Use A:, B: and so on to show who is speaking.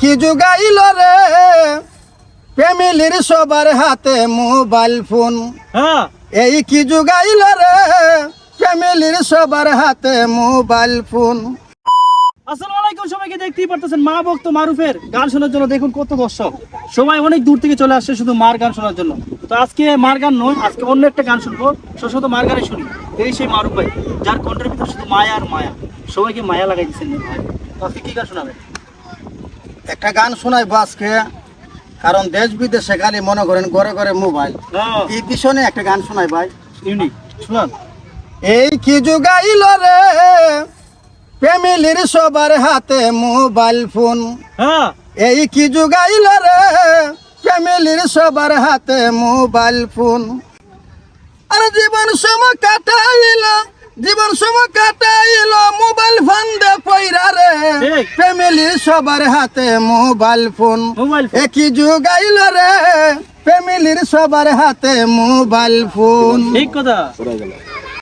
A: কি যুগাইল রে? ফ্যামিলির সবার হাতে মোবাইল ফোন।
B: হ্যাঁ।
A: এই কি যুগাইল রে? ফ্যামিলির সবার হাতে মোবাইল ফোন।
B: আসসালামু আলাইকুম সবাইকে দেখতেই পারতেছেন মা ভক্ত মারুফের গান শোনার জন্য। দেখুন কত দর্শক সবাই অনেক দূর থেকে চলে আসছে শুধু মার গান শোনার জন্য। তো আজকে মার গান নয় আজকে অন্য একটা গান শুনব। মার গানে শুনি। এই সেই মারুফ ভাই যার কণ্ঠের ভিতর শুধু মায়া আর মায়া। সবাইকে মায়া লাগাই দিচ্ছেন ভাই। তো আজকে কি গান শোনাবেন?
A: একটা গান শোনাই বাসকে কারণ দেশ বিদেশে খালি মনে করেন ঘরে ঘরে মোবাইল এই পিছনে একটা গান শোনাই ভাই।
B: ইউনিক। শুনান।
A: এই কি যুগাইল রে? ফ্যামিলির সবার হাতে মোবাইল ফোন
B: হ্যাঁ।
A: এই কি যুগাইল রে? ফ্যামিলির সবার হাতে মোবাইল ফোন আর জীবন সম কাটাইল ফ্যামিলির সবার হাতে মোবাইল ফোন।
B: Mobile phone.
A: একই যুগাইল রে ফ্যামিলির সবার হাতে মোবাইল ফোন।
B: ঠিক কথা।